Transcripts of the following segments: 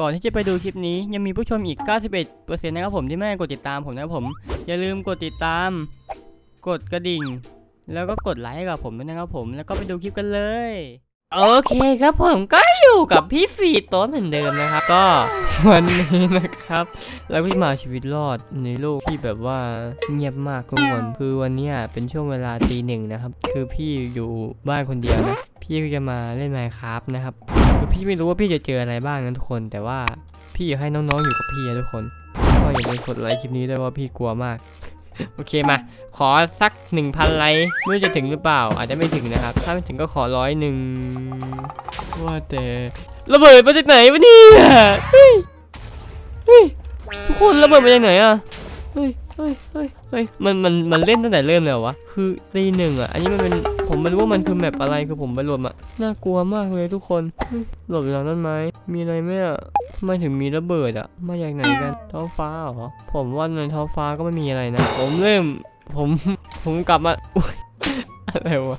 ก่อนที่จะไปดูคลิปนี้ยังมีผู้ชมอีก 91%นะครับผมที่ไม่ได้กดติดตามผมนะครับผม อย่าลืมกดติดตาม กดกระดิ่ง แล้วก็กดไลค์ให้กับผมด้วยนะครับผม แล้วก็ไปดูคลิปกันเลย โอเคครับผมก็อยู่กับพี่ฟีโต้เหมือนเดิมนะครับ ก็วันนี้นะครับแล้วพี่มาชีวิตรอดในโลกที่แบบว่าเงียบมากทุกคนคือวันนี้เป็นช่วงเวลาตีหนึ่งนะครับ คือพี่อยู่บ้านคนเดียวนะ พี่ก็จะมาเล่น Minecraft นะครับ พี่ไม่รู้ว่าพี่จะเจออะไรบ้างนะทุกคน แต่ว่าพี่อยากให้น้องๆอยู่กับพี่นะทุกคนก็อย่าลืมกดไลค์คลิปนี้ด้วยว่าพี่กลัวมาก โอเคมา ขอสัก 1,000ไลค์ไม่รู้จะถึงหรือเปล่า อาจจะไม่ถึงนะครับ ถ้าไม่ถึงก็ขอร้อยหนึ่งว่าแต่ระเบิดมาจากไหนวะเนี่ยเฮ้ยเฮ้ยทุกคนระเบิดมาจากไหนอะเฮ้ยเฮ้ยเฮ้ย เฮ้ยมันมันมันเล่นตั้งแต่เริ่มเลยเหรอวะคือตีหนึ่งอะอันนี้มันเป็นผมไม่รู้ว่ามันคือแมปอะไรคือผมไปหลบอะน่ากลัวมากเลยทุกคนหลบอยู่หลังต้นไม้มีอะไรไหมอะทำไมถึงมีระเบิดอะมาจากไหนกันท้องฟ้าเหรอผมว่าในท้องฟ้าก็ไม่มีอะไรนะ ผมเริ่ม ผมผมกลับมาอุ๊ยอะไรวะ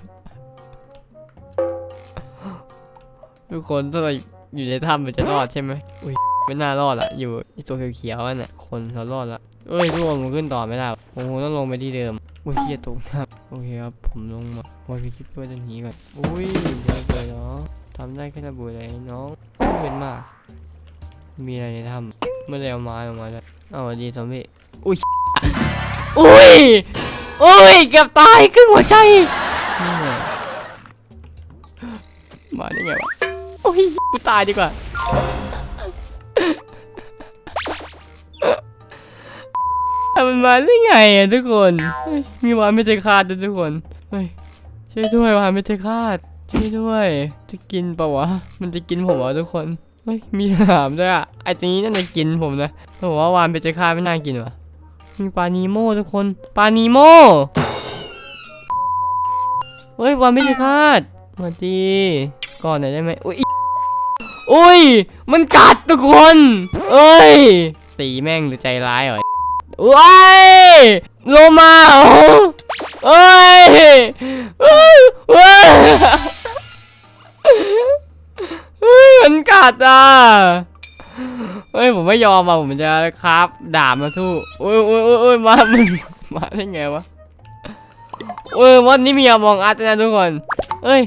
ทุกคนถ้าเราอยู่ในถ้ำมันจะรอดใช่ไหมอุ้ยไม่น่ารอดอะอยู่ตัวเขียวๆนั่นน่ะคนเรารอดละเอ้ยทุกคนผมขึ้นต่อไม่ได้ ผมคงต้องลงไปที่เดิมอุ้ยเฮียตกน้ำโอเคครับผมลงมาว่าพี่คิดว่าจะหนีก่อนอุ้ยเดี๋ยวเลยเนาะทำได้แค่ระเบุเลยน้องเป็นมาก มีอะไรในถ้ำไม่ได้เอาไม้ออกมาเลยเอาวดีซอมบี้อุ้ยอุ้ยอุ้ยเกือบตายครึ่งหัวใจนี่ไงมาได้ไงวะโอ้ยกูตายดีกว่า แต่มันมาได้ไงอะทุกคนเฮ้ยมีวานไม่ใจคาดด้วยทุกคนเฮ้ยช่วยด้วยวานไม่ใจคาดช่วยด้วย จะกินปะวะ มันจะกินผมเหรอทุกคน เฮ้ย มีถามด้วยอะไอ้ตรงนี้น่าจะกินผมนะแต่ว่าวานเป็นใจคาดไม่น่ากินวะมีปลานีโมทุกคน ปลานีโมเฮ้ย วานไม่ใจคาดสวัสดีก่อนหน่อยได้ไหมอุ้ยอุ้ย มันกัดทุกคน เอ้ย ตีแม่งหรือใจร้ายเหรอ ว้ายโลมาเอ้ยเอ้ยเอ้ยมันกัดอะเฮ้ยผมไม่ยอมอะผมจะคราฟดาบมาสู้โอ้ยโอ้ยโอ้ยมามันมาได้ไงวะเออวันนี้มีอมองอาร์ตนะทุกคนเอ้ย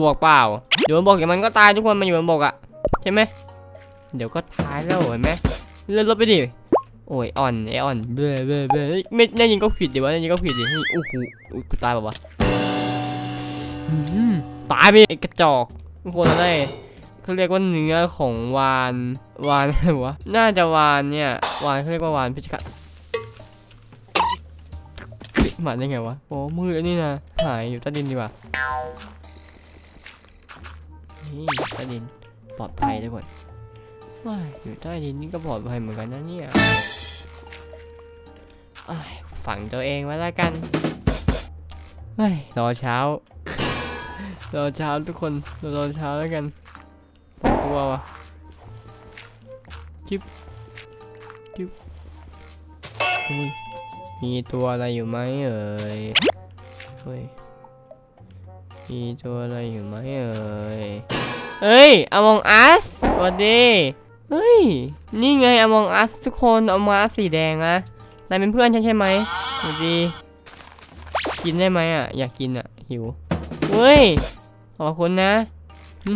บวกเปล่าอยู่บนบกอย่างมันก็ตายทุกคนมันอยู่บนบกอะใช่ไหมเดี๋ยวก็ตายแล้วเห็นไหมเลื่อนรถไปดิ โอ้ยอ่อนไออ่อนเบ้เบ้เบ้ไม่แน่ยิงก็ผิดดิวะแน่ยิงก็ผิดดิเฮ้ยโอ้โหอุ๊ยกูตายแบบวะตายไปไอกระจอกทุกคนอะไรเขาเรียกว่าเนื้อของวานวานอะไรวะน่าจะวานเนี่ยวานเขาเรียกว่าวานพิชกะเฮ้ยมาได้ไงวะโอ้มืออันนี้นะหายอยู่ใต้ดินดีกว่านี่ใต้ดินปลอดภัยทุกคน อยู่ใต้ดินนี่ก็ปลอดภัยเหมือนกันนะเนี่ยฝังตัวเองไว้แล้วกันเฮ้ยรอเช้า รอเช้าทุกคนรอเช้าแล้วกันกลัววะจิ๊บจิ๊บมีตัวอะไรอยู่ไหมเอ่ยเฮ้ยมีตัวอะไรอยู่ไหมเอ่ยเฮ้ย Among Us สวัสดี เฮ้ย นี่ไง Among Us ทุกคน Among Us สีแดงนะนายเป็นเพื่อนฉันใช่ไหมสวัสดี กินได้ไหมอะ อยากกินอะ หิว เฮ้ย ขอบคุณนะอื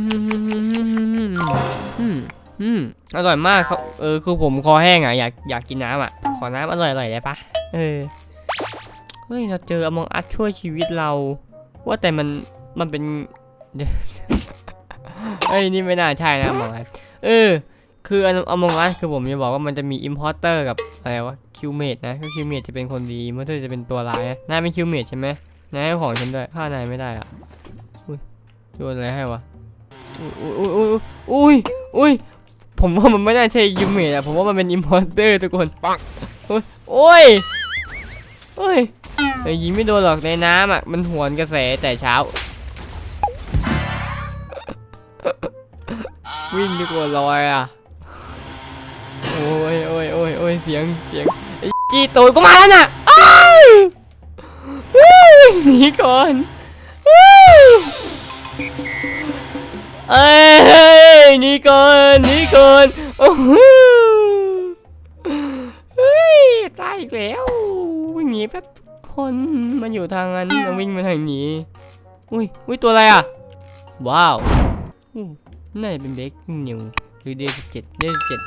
มอืมอร่อยมากเขาเออ คือผมคอแห้งอะ อยากอยากกินน้ำอะ ขอน้ำอร่อยๆได้ปะเออ เฮ้ย เราเจอ Among Us ช่วยชีวิตเรา ว่าแต่มัน มันเป็นเดี๋ยวเอ้ย นี่ไม่น่าใช่นะมองไงเออ คืออมองอัสคือผมจะบอกว่ามันจะมีอิมพอร์เตอร์กับอะไรวะคิวเมดนะคือคิวเมดจะเป็นคนดีมอเตอร์จะเป็นตัวร้ายนะนายเป็นคิวเมดใช่ไหมนายให้ของฉันด้วยฆ่านายไม่ได้อะอุ้ยโยนอะไรให้วะอุ้ยอุ้ยอุ้ยอุ้ยอุยผมว่ามันไม่น่าใช่คิวเมดอะผมว่ามันเป็นอิมพอร์เตอร์ทุกคนปังอุ้ยโอ้ยโอ้ยเอ้ยยิงไม่โดนหรอกในน้ำอะมันหวนกระแสแต่เช้าวิ่งดีกว่าลอยอะ โอ้ยโอ้ยโอ้ยโอ้ยเสียงเสียงไอ้จีตูดก็มาแล้วน่ะอ้าววู้หนีก่อนวู้เอ้ยหนีก่อนหนีก่อนโอ้โหเฮ้ยตายอีกแล้ววิ่งหนีแป๊บคนมันอยู่ทางนั้นวิ่งมาทางนี้อุ้ยอุ้ยตัวอะไรอะ ว้าวน่าจะเป็นเบกนิวหรือเดย์สิบเจ็ดเดย์สิบเจ็ด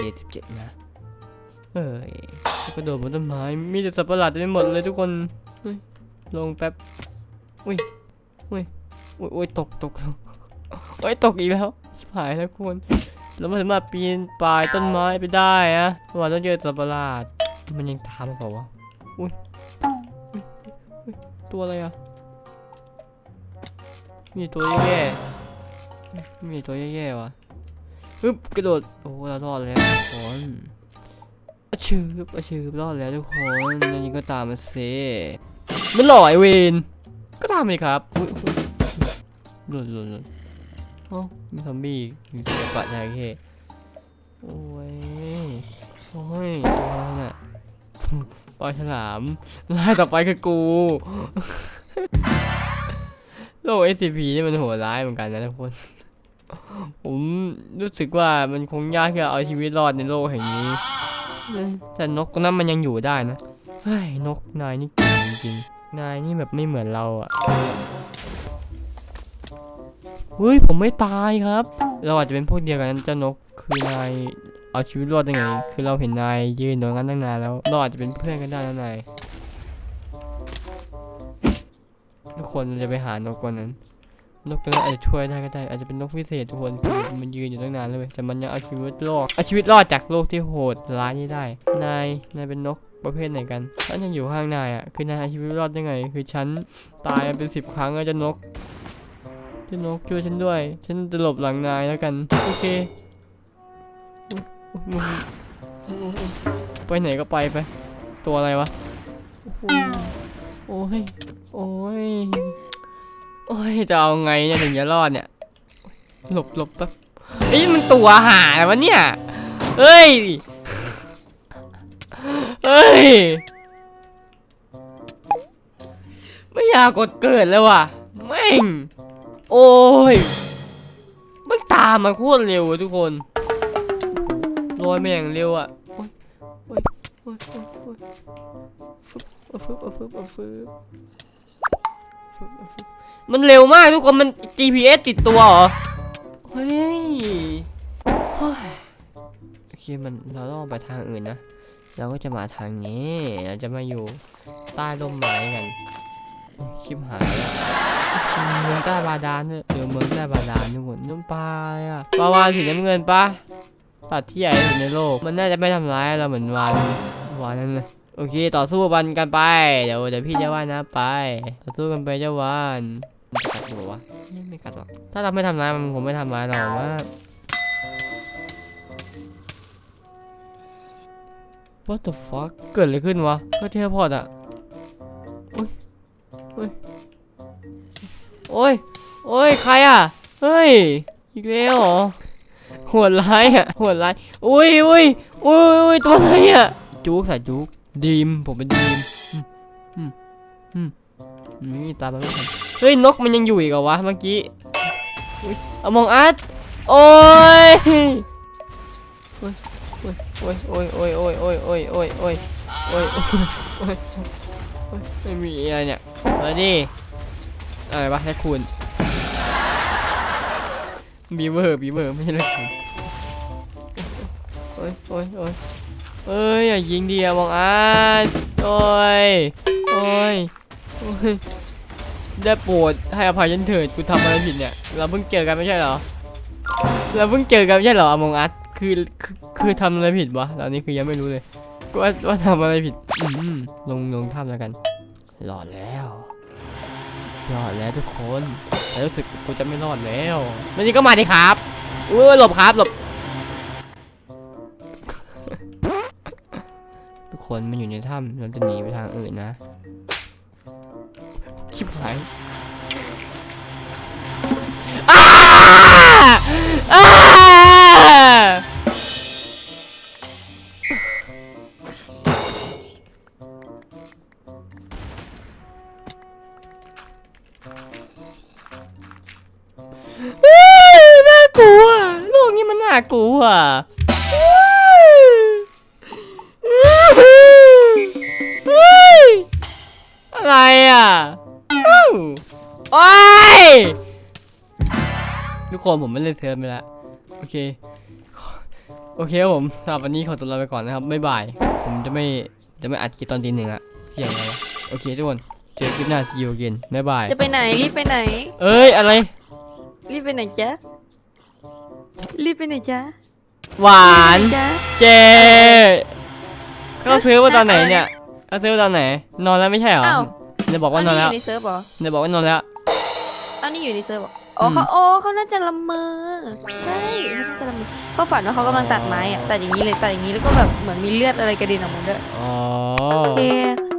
เป็ดย์สิบเจ็ดนะ เอ้ยกระโดดบนต้นไม้มีแต่สัตว์ประหลาดเต็มไปหมดเลยทุกคนลงแป๊บ อุ้ย อุ้ย อุ้ยตกตกโอ้ยตกอีกแล้วชิบหายแล้วคุณเราไม่สามารถปีนป่ายต้นไม้ไปได้อะเพราะว่าต้องเจอสัตว์ประหลาด มันยังตามมาเปล่าวะ อุ้ยอุ๊ยอุ๊ยตัวอะไรอะมีตัวแย่ๆมีตัวแย่ๆวะ ฮึบกระโดด โอ้เรารอดแล้วทุกคนอะชืบอะชืบรอดแล้วทุกคนอันนี้ก็ตามมาสิมันหล่อไอเวนก็ตามเลยครับอุ้ยหล่นหล่นหล่นเอ้มีซอมบี้อีกมีเสือปะชายเคโอ้ยโอ้ยตัวอะไรน่ะปลาฉลามลาต่อไปคือกูโลก SCP นี่มันโหดร้ายเหมือนกันนะทุกคน ผมรู้สึกว่ามันคงยากที่จะเอาชีวิตรอดในโลกแห่งนี้ แต่นกนั้นมันยังอยู่ได้นะเฮ้ยนกนายนี่เก่งจริงนายนี่แบบไม่เหมือนเราอะเฮ้ยผมไม่ตายครับ เราอาจจะเป็นพวกเดียวกันเจ้านกคือนายเอาชีวิตรอดได้ไง คือเราเห็นนายยืนตรงนั้นตั้งนานแล้วเราอาจจะเป็นเพื่อนกันได้นะนายทุกคนจะไปหานกตัวนั้น นกตัวนั้นอาจจะช่วยได้ก็ได้อาจจะเป็นนกพิเศษทุกคนมันยืนอยู่ตั้งนานเลยแต่มันยังเอาชีวิตรอดเอาชีวิตรอดจากโลกที่โหดร้ายนี้ได้ นายนายเป็นนกประเภทไหนกันฉันยังอยู่ข้างนายอะคือนายเอาชีวิตรอดได้ไง คือฉันตายเป็นสิบครั้งแล้วจ้านกพี่นกช่วยฉันด้วย ฉันจะหลบหลังนายแล้วกันโอเคไปไหนก็ไปไป ตัวอะไรวะโอ้ยโอ้ย โอ้ยจะเอาไงเนี่ยถึงจะรอดเนี่ยหลบหลบแป๊บเอ้ยมันตัวหาอะไรวะเนี่ยเฮ้ยเฮ้ยไม่อยากกดเกิดเลยว่ะแม่งโอ้ยมันตามมาโคตรเร็วอะทุกคนลอยมาอย่างเร็วอะโอ้ยโอ้ยโอ้ยโอ้ยฟึบฟึบฟึบฟึบ มันเร็วมากทุกคนมัน GPS ติดตัวเหรอ เฮ้ยโอเคมันเราต้องไปทางอื่นนะ เราก็จะมาทางนี้ เราจะมาอยู่ใต้ร่มไม้กันชิบหายเมืองใต้บาดาลเนี่ยเดี๋ยวเมืองใต้บาดาลทุกคนน้ำปลาอะไรอะปลาวานสีน้ำเงินปะสัตว์ที่ใหญ่ที่สุดในโลก มันน่าจะไม่ทำร้ายเราเหมือนวานวานนั่นเลย โอเค ต่อสู้กันกันไป เดี๋ยวเดี๋ยวพี่จะว่าน้ำไป ต่อสู้กันไปเจ้าวานกัดหัววะไม่ไม่กัดหรอก ถ้าเราไม่ทำร้ายมันคงไม่ทำร้ายเรามาก What the fuck เกิดอะไรขึ้นวะก็เทเลพอร์ตอะโอ้ยโอ้ยโอ้ยโอ้ยใครอะเฮ้ย อีกแล้วเหรอโหดร้ายอะโหดร้ายอุ้ยอุ้ยอุ้ยอุ้ยตัวอะไรอะจุกใส่จุก ดีมผมเป็นดีมอืมอืมนี่ตามมาไม่ทันเฮ้ยนกมันยังอยู่อีกเหรอวะเมื่อกี้อุ้ยเอามองอัดโอ้ยโอ้ยโอ้ยโอ้ยโอ้ยโอ้ยโอ้ยโอ้ยโอ้ยโอ้ยโอ้ยโอ้ยโอ้ยไม่มีอะไรเนี่ยมาดิอะไรวะแค่คุณบีเวอร์บีเวอร์ไม่ใช่แค่คุณโอ้ยโอ้ยโอ้ย เอ้ยอย่ายิงดีอะมองอาร์ตโอ้ยโอ้ยโอ้ยได้โปรดให้อภัยฉันเถิดกูทำอะไรผิดเนี่ยเราเพิ่งเจอกันไม่ใช่เหรอเราเพิ่งเจอกันไม่ใช่เหรอมองอาร์ตคือคือคือทำอะไรผิดวะตอนนี้คือยังไม่รู้เลยว่าว่าทำอะไรผิดอืมลงลงถ้ำแล้วกันหลอดแล้วรอดแล้วทุกคนรู้สึกกูจะไม่รอดแล้วแล้วนี่ก็มาดิครับอุ้ยหลบครับหลบ คนมันอยู่ในถ้ำเราจะหนีไปทางอื่นนะชิบหาย กคนผมไม่เล่นเทอมไปแล้วโอเค โอเคครับผมสำหรับวันนี้ขอตัวลาไปก่อนนะครับบ๊ายบาย ผมจะไม่จะไม่อัดคลิปตอนตีหนึ่งอะเสี่ยงเลยวะโอเคทุกคนเจอคลิปหน้า see you again บ๊ายบายจะไปไหนรีบไปไหน เอ้ยอะไร รีบไปไหนจ๊ะรีบไปไหนจ๊ะหวานจ๊ะเจเขาซื้อมาตอนไหนเนี่ยเขาซื้อมาตอนไหน นอนแล้วไม่ใช่เหรออ้าวเดี๋ยวบอกว่านอนแล้วยู่ในเซิร์ฟเหรอเดี๋ยวบอกว่านอนแล้วอันนี้อยู่ในเซิร์ฟเหรอ อ๋อมเขาอ๋อเขาน่าจะละเมอใช่เขาน่าจะละเมอเขาฝันว่าเขากำลังตัดไม้อะตัดอย่างนี้เลยตัดอย่างนี้แล้วก็แบบเหมือนมีเลือดอะไรกระเด็นออกมาด้วยอ๋อแก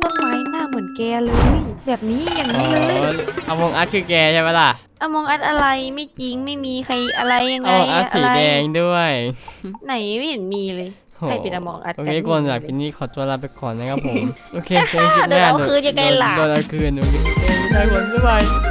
ต้นไม้หน้าเหมือนแกเลยแบบนี้อย่างอ๋อนี้เลยเอาวงอาร์ตคือแกใช่ไหมล่ะอมองอัดอะไรไม่จริงไม่มีใครอะไรยังไงเอาวงอาร์ตอะสีไรแดงด้วย ไหนไม่เห็นมีเลยโหใครเป็นอมองอัดโอกัเคนก่อนไม่จากมีคลิปเลยนี้ขอตัวลาไปก่อนนะครับผม โอเคเจอกันคลิปหเดี๋ยวน้าเอาคืนยังไงล่ะโดนเอาคืนโอเคโอเคได้ผลบ๊ายบาย